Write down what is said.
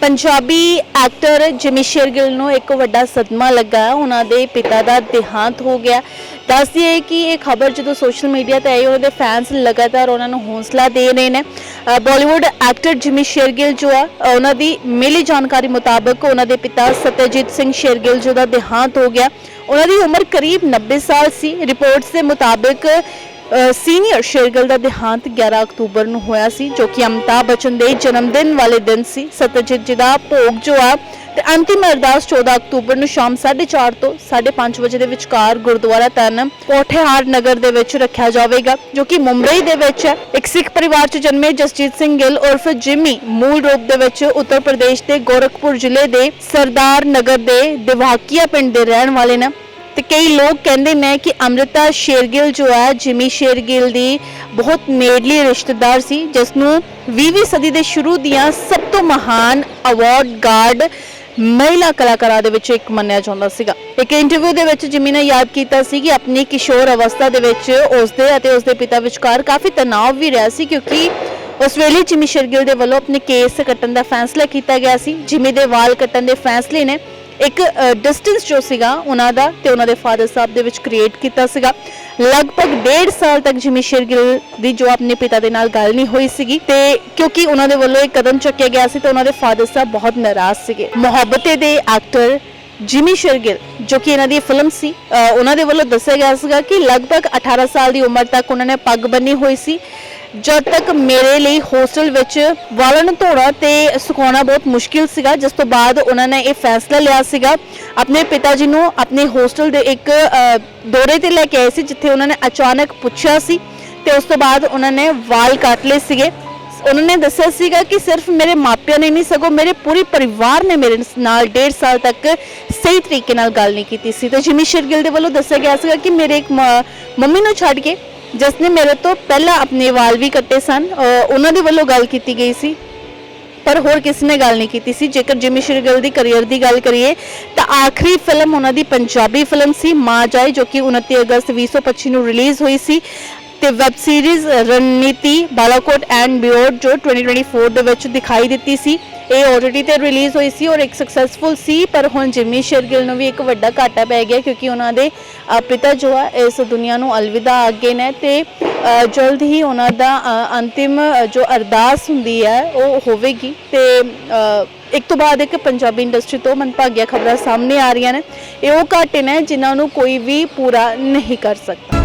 Punjabi actor Jimmy Shergill ਨੂੰ ਇੱਕ ਵੱਡਾ ਸਦਮਾ ਲੱਗਾ। ਉਹਨਾਂ ਦੇ ਪਿਤਾ ਦਾ ਦੇਹਾਂਤ ਹੋ ਗਿਆ। ਦੱਸਦੀ ਹੈ ਕਿ ਇਹ ਖਬਰ ਜਦੋਂ ਸੋਸ਼ਲ ਮੀਡੀਆ ਤੇ ਆਈ ਉਹਨਾਂ ਦੇ ਫੈਨਸ ਲਗਾਤਾਰ ਉਹਨਾਂ ਨੂੰ ਹੌਸਲਾ ਦੇ ਰਹੇ ਨੇ। ਅ, ਬਾਲੀਵੁੱਡ ਐਕਟਰ ਜਿਮੀ ਸ਼ੇਰਗਿੱਲ ਜੋ ਆ ਉਹਨਾਂ ਦੀ ਮਿਲੀ ਜਾਣਕਾਰੀ ਮੁਤਾਬਕ ਉਹਨਾਂ ਦੇ ਪਿਤਾ ਸਤਿਆਜੀਤ ਸਿੰਘ ਸ਼ੇਰਗਿੱਲ ਜੋ ਦਾ ਦੇਹਾਂਤ ਹੋ ਗਿਆ। ਉਹਨਾਂ ਦੀ ਉਮਰ ਕਰੀਬ 90 ਸਾਲ ਸੀ। ਰਿਪੋਰਟਸ ਦੇ ਮੁਤਾਬਕ ਸੀਨੀਅਰ ਸ਼ੇਰਗਲ ਦਾ ਦੇਹਾਂਤ 11 ਅਕਤੂਬਰ ਨੂੰ ਹੋਇਆ ਸੀ, ਜੋ ਕਿ ਅਮਿਤਾਭ ਬੱਚਨ ਦੇ ਜਨਮ ਦਿਨ ਵਾਲੇ ਦਿਨ ਸੀ। ਸਤਿਆਜੀਤ ਜੀ ਦਾ ਭੋਗ ਜੋ ਆ, ਤੇ ਅੰਤਿਮ ਅਰਦਾਸ 14 ਅਕਤੂਬਰ ਨੂੰ ਸ਼ਾਮ 4:30 ਤੋਂ 5:30 ਵਜੇ ਦੇ ਵਿਚਕਾਰ ਗੁਰਦੁਆਰਾ ਤਨ ਪੋਠੇਹਾਰ ਨਗਰ ਦੇ ਵਿੱਚ ਰੱਖਿਆ ਜਾਵੇਗਾ, ਜੋ ਕਿ ਮੁੰਬਈ ਦੇ ਵਿੱਚ ਹੈ। ਇੱਕ ਸਿੱਖ ਪਰਿਵਾਰ 'ਚ ਜਨਮੇ ਜਸਜੀਤ ਸਿੰਘ ਗਿੱਲ ਉਰਫ ਜਿਮੀ ਮੂਲ ਰੂਪ ਦੇ ਵਿੱਚ ਉੱਤਰ ਪ੍ਰਦੇਸ਼ ਦੇ ਗੋਰਖਪੁਰ ਜ਼ਿਲ੍ਹੇ ਦੇ ਸਰਦਾਰ ਨਗਰ ਦੇ ਦਿਵਾਕੀਆ ਪਿੰਡ ਦੇ ਰਹਿਣ ਵਾਲੇ ਨੇ। ਤੇ ਕਈ ਲੋਕ ਕਹਿੰਦੇ ਨੇ ਕਿ ਅੰਮ੍ਰਿਤਾ ਸ਼ੇਰਗਿੱਲ ਜੋ ਹੈ, ਜਿਮੀ ਸ਼ੇਰਗਿੱਲ ਦੀ ਬਹੁਤ ਨੇੜਲੀ ਰਿਸ਼ਤੇਦਾਰ ਸੀ ਜਿਸ ਨੂੰ 20ਵੀਂ ਸਦੀ ਦੇ ਸ਼ੁਰੂ ਦੀਆਂ ਸਭ ਤੋਂ ਮਹਾਨ ਅਵਾਰਡ ਗਾਰਡ ਮਹਿਲਾ ਕਲਾਕਾਰਾਂ ਦੇ ਵਿੱਚ ਇੱਕ ਮੰਨਿਆ ਜਾਂਦਾ ਸੀਗਾ। ਇੱਕ ਇੰਟਰਵਿਊ ਦੇ ਵਿੱਚ ਜਿਮੀ ਨੇ ਯਾਦ ਕੀਤਾ ਸੀ ਕਿ ਆਪਣੀ ਕਿਸ਼ੋਰ ਅਵਸਥਾ ਦੇ ਵਿੱਚ ਉਸਦੇ ਅਤੇ ਉਸਦੇ ਪਿਤਾ ਵਿਚਕਾਰ ਕਾਫੀ ਤਣਾਅ ਵੀ ਰਿਹਾ ਸੀ, ਕਿਉਂਕਿ ਉਸ ਵੇਲੇ ਜਿਮੀ ਸ਼ੇਰਗਿਲ ਦੇ ਵੱਲੋਂ ਆਪਣੇ ਕੇਸ ਕੱਟਣ ਦਾ ਫੈਸਲਾ ਕੀਤਾ ਗਿਆ ਸੀ। ਜਿਮੀ ਦੇ ਵਾਲ ਕੱਟਣ ਦੇ ਫੈਸਲੇ ਨੇ ਇੱਕ ਡਿਸਟੈਂਸ ਜੋ ਸੀਗਾ ਉਹਨਾਂ ਦਾ ਤੇ ਉਹਨਾਂ ਦੇ ਫਾਦਰ ਸਾਹਿਬ ਦੇ ਵਿੱਚ ਕ੍ਰੀਏਟ ਕੀਤਾ ਸੀਗਾ। ਲਗਭਗ 1.5 ਸਾਲ ਤੱਕ ਜਿਮੀ ਸ਼ੇਰਗਿਲ ਦੀ ਜੋ ਆਪਣੇ ਪਿਤਾ ਦੇ ਨਾਲ ਗੱਲ ਨਹੀਂ ਹੋਈ ਸੀਗੀ ਤੇ ਕਿਉਂਕਿ ਉਹਨਾਂ ਦੇ ਵੱਲੋਂ ਇੱਕ ਕਦਮ ਚੱਕਿਆ ਗਿਆ ਸੀ ਤੇ ਉਹਨਾਂ ਦੇ ਫਾਦਰ ਸਾਹਿਬ ਬਹੁਤ ਨਾਰਾਜ਼ ਸੀਗੇ। ਮੁਹੱਬਤੇ ਦੇ ਐਕਟਰ ਜਿਮੀ ਸ਼ੇਰਗਿਲ, ਜੋ ਕਿ ਇਹਨਾਂ ਦੀ ਫਿਲਮ ਸੀ ਉਹਨਾਂ ਦੇ ਵੱਲੋਂ ਦੱਸਿਆ ਗਿਆ ਸੀਗਾ ਕਿ ਲਗਭਗ 18 ਸਾਲ ਦੀ ਉਮਰ ਤੱਕ ਉਹਨਾਂ ਨੇ ਪੱਗ ਬੰਨੀ ਹੋਈ ਸੀ। ਜਦ ਤੱਕ ਮੇਰੇ ਲਈ ਹੋਸਟਲ ਵਿੱਚ ਵਾਲਾਂ ਨੂੰ ਧੋਣਾ ਤੇ ਸੁਕਾਉਣਾ ਬਹੁਤ ਮੁਸ਼ਕਿਲ ਸੀਗਾ, ਜਿਸ ਤੋਂ ਬਾਅਦ ਉਹਨਾਂ ਨੇ ਇਹ ਫੈਸਲਾ ਲਿਆ ਸੀਗਾ। ਆਪਣੇ ਪਿਤਾ ਜੀ ਨੂੰ ਆਪਣੇ ਹੋਸਟਲ ਦੇ ਇੱਕ ਦੌਰੇ ਤੇ ਲੈ ਕੇ ਆਏ ਸੀ, ਜਿੱਥੇ ਉਹਨਾਂ ਨੇ ਅਚਾਨਕ ਪੁੱਛਿਆ ਸੀ ਤੇ ਉਸ ਤੋਂ ਬਾਅਦ ਉਹਨਾਂ ਨੇ ਵਾਲ ਕੱਟ ਲਏ ਸੀਗੇ। ਉਹਨਾਂ ਨੇ ਦੱਸਿਆ ਸੀਗਾ ਕਿ ਸਿਰਫ ਮੇਰੇ ਮਾਪਿਆਂ ਨੇ ਨਹੀਂ, ਸਗੋਂ ਮੇਰੇ ਪੂਰੇ ਪਰਿਵਾਰ ਨੇ ਮੇਰੇ ਨਾਲ 1.5 ਸਾਲ ਤੱਕ ਸਹੀ ਤਰੀਕੇ ਨਾਲ ਗੱਲ ਨਹੀਂ ਕੀਤੀ ਸੀ। ਤੇ ਜਿਮੀ ਸ਼ਰਗਿਲ ਦੇ ਵੱਲੋਂ ਦੱਸਿਆ ਗਿਆ ਸੀਗਾ ਕਿ ਮੇਰੇ ਇੱਕ ਮ- ਮੰਮੀ ਨੂੰ ਛੱਡ ਕੇ ਜਿਸ ਨੇ ਮੇਰੇ ਤੋਂ ਪਹਿਲਾਂ ਆਪਣੇ ਵਾਲ ਵੀ ਕੱਟੇ ਸਨ ਉਹਨਾਂ ਦੇ ਵੱਲੋਂ ਗੱਲ ਕੀਤੀ ਗਈ ਸੀ, ਪਰ ਹੋਰ ਕਿਸ ਨੇ ਗੱਲ ਨਹੀਂ ਕੀਤੀ ਸੀ। ਜੇਕਰ ਜਿਮੀ ਸ਼ੇਰਗਿਲ ਦੀ ਕੈਰੀਅਰ ਦੀ ਗੱਲ ਕਰੀਏ, ਤਾਂ ਆਖਰੀ ਫਿਲਮ ਉਹਨਾਂ ਦੀ ਪੰਜਾਬੀ ਫਿਲਮ ਸੀ, ਮਾਂ ਜਾਏ, ਜੋ ਕਿ 29 ਅਗਸਤ 2025 ਨੂੰ ਰਿਲੀਜ਼ ਹੋਈ ਸੀ। ਤੇ ਵੈਬ ਸੀਰੀਜ਼ ਰਣਨੀਤੀ, ਬਾਲਾਕੋਟ ਐਂਡ ਬਿਯੋਂਡ ਜੋ 2024 ਦੇ ਵਿੱਚ ਦਿਖਾਈ ਦਿੱਤੀ ਸੀ। ਇਹ OTT ਤੇ ਰਿਲੀਜ਼ ਹੋਈ ਸੀ ਔਰ ਇੱਕ ਸਕਸੈਸਫੁਲ ਸੀ, ਪਰ ਹੁਣ ਜਿਮੀ ਸ਼ੇਰਗਿਲ ਨੂੰ ਵੀ ਇੱਕ ਵੱਡਾ ਘਾਟਾ ਪੈ ਗਿਆ ਕਿਉਂਕਿ ਉਹਨਾਂ ਦੇ ਪਿਤਾ ਜੋ ਆ, ਇਸ ਦੁਨੀਆ ਨੂੰ ਅਲਵਿਦਾ ਅੱਗੇ ਨੇ ਤੇ ਜਲਦ ਹੀ ਉਹਨਾਂ ਦਾ ਅੰਤਿਮ ਜੋ ਅਰਦਾਸ ਹੁੰਦੀ ਹੈ, ਉਹ ਹੋਵੇਗੀ ਤੇ ਇੱਕ ਤੋਂ ਬਾਅਦ ਇੱਕ ਪੰਜਾਬੀ ਇੰਡਸਟਰੀ ਤੋਂ ਮਨਭਾਗੀਆਂ ਖਬਰਾਂ ਸਾਹਮਣੇ ਆ ਰਹੀਆਂ ਨੇ। ਇਹ ਉਹ ਘਾਟੇ ਨੇ ਜਿਨ੍ਹਾਂ ਨੂੰ ਕੋਈ ਵੀ ਪੂਰਾ ਨਹੀਂ ਕਰ ਸਕਦਾ।